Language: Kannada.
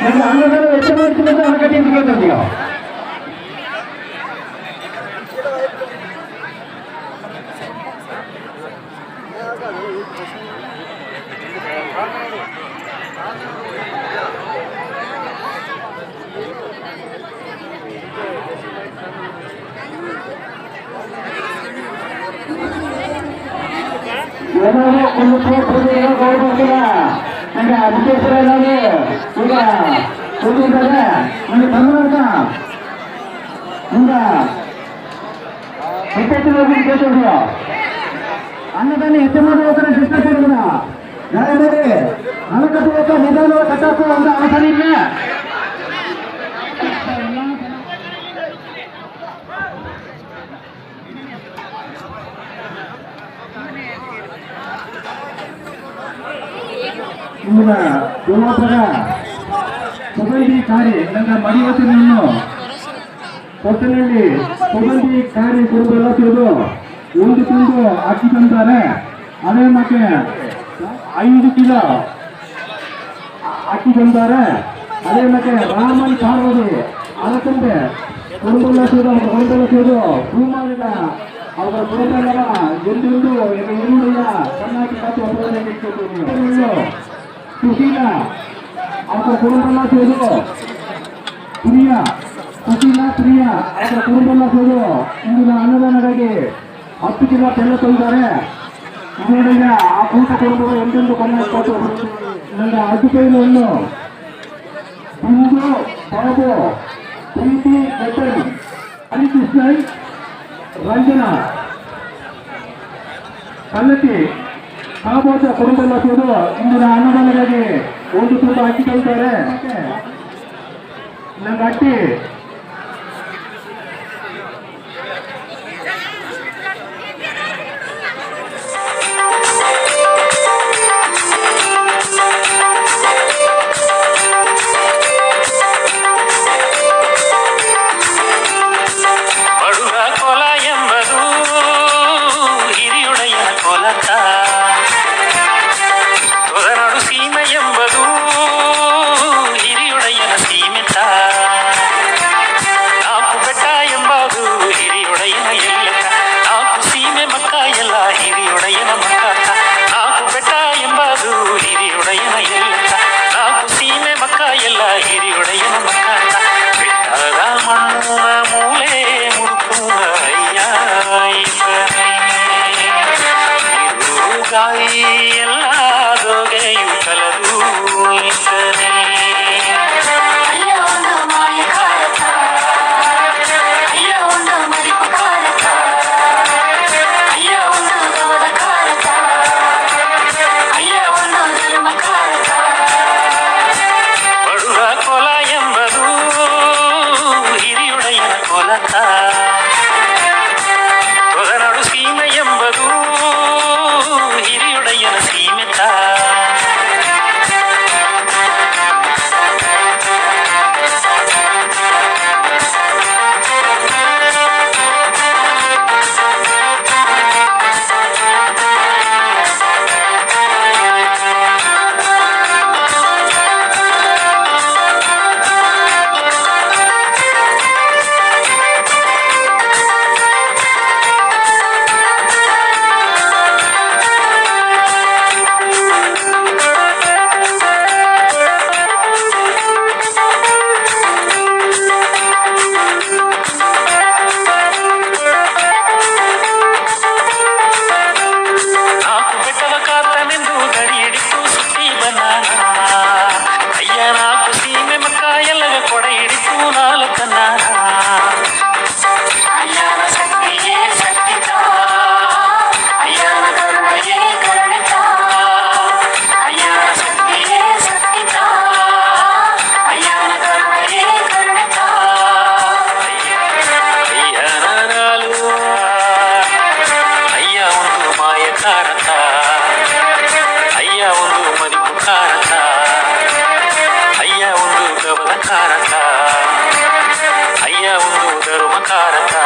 ನಮ್ಗೆ ಅನುದಾನ ವೆಚ್ಚ ಮಾಡ್ತಿರೋದು ಅಣಕಟ್ಟಿಂದ ಕೇಳ್ತೀವಿ ನಾವು ಏನಾದ್ರು ಒಂದು ಕೋರ್ಟ್ ಗೌರವ ಅದಕ್ಕೆ சொல்லியிருக்காங்க நம்ம தமிழர்தான். இந்த. திட்டத்தில் கேட்க முடியும். அன்னதானே எட்டு மணி ஓக்கிற சிஸ்டம் இருக்குதா நிறைய பேர். அணுக்கட்டு ஓக்க நிதான கட்டாக்கம் வந்து அவசரம் இல்லை Gimana? Gimana? ಸುಗಂಧಿ ಕಾರ್ಯ ನನ್ನ ಮಡಿವಸನನ್ನು ಕೊಟ್ಟನಲ್ಲಿ ಸುಗಂಧಿ ಕಾರ್ಯ ಕುರುಬೆಲ್ಲ ತಿಳಿದು, ಒಂದು ತಿಂದು ಅಕ್ಕಿ ತಂತಾರೆ ಅದೇ ಮತ್ತೆ ಐದು ಕಿಲೋ ಅಕ್ಕಿ ತಂತಾರೆ ಅದೇ ಮತ್ತೆ ರಾಮನ್ ಕಾಣೋದು ಅದಕ್ಕಂತೆ ಕುರುಬೆಲ್ಲ ತಿಳಿದು ಕುರುಬೆಲ್ಲ ತಿಳಿದು ಮಾಡಿದ ಅವರ ಕುರುಬೆಲ್ಲ ಎಂದೆಂದು ಎನ್ನುಡಿಯ ಕರ್ನಾಟಕ ಸುಶೀಲ ಅವರ ಕುಟುಂಬಲ್ಲ ಸೇರು ಪ್ರಿಯ ಸುಶೀಲ ಪ್ರಿಯ ಅವರ ಕುಟುಂಬಲ್ಲ ಸೇರು ಇಂದಿನ ಅನ್ನದಾನಗಾಗಿ ಹತ್ತು ಕಿಲೋ ತೆಲ್ಲ ತಂದಿದ್ದಾರೆ ನೋಡಿದ ಆ ಕೂಟ ಎಂತೆಂದು ಕೊನೆ ಕೊಟ್ಟು ನನ್ನ ಹತ್ತು ಇಂದು ಬಾಬು, ಪ್ರೀತಿ ಬೆಟ್ಟನ್ ಹರಿಕೃಷ್ಣನ್ ರಂಜನಾ. ಕಲ್ಲತಿ ಕಾಬೋಜ ಕುಟುಂಬದ ಸೇರು ಇಂದಿನ ಅನ್ನದಾನಗಾಗಿ ஓட்டு தூக்க வச்சுக்கிட்டாரு நம்ம அட்டு ಹಿರಿಯೊಡೆಯನ ಮಕ್ಕ ನಾಲ್ಕು ಬೆಟ್ಟ ಎಂಬುದು ಹಿರಿಯೊಡೆಯನ ಎಲ್ಲಕ ನಾಲ್ಕು ಸೀಮೆ ಮಕ್ಕ ಎಲ್ಲ ಹಿರಿಯೊಡೆಯನ ಮಕ್ಕ ಬೆಟ್ಟದ ಮಣ್ಣಿನ ಮೂಲೆ ಮುಡುಕುವ ಅಯ್ಯ ಗಾಯಿ ಎಲ್ಲ ದೊಗೆಯು ಕಲದು ಈತನೇ போலத்தான் ಕಾರಣ ಅಯ್ಯ ಒಂದು ಮರಿಪು ಕಾರಣ ಅಯ್ಯ ಒಂದು ಗಮನ ಕಾರಣ ಅಯ್ಯ ಒಂದು ಧರ್ಮ ಕಾರಣ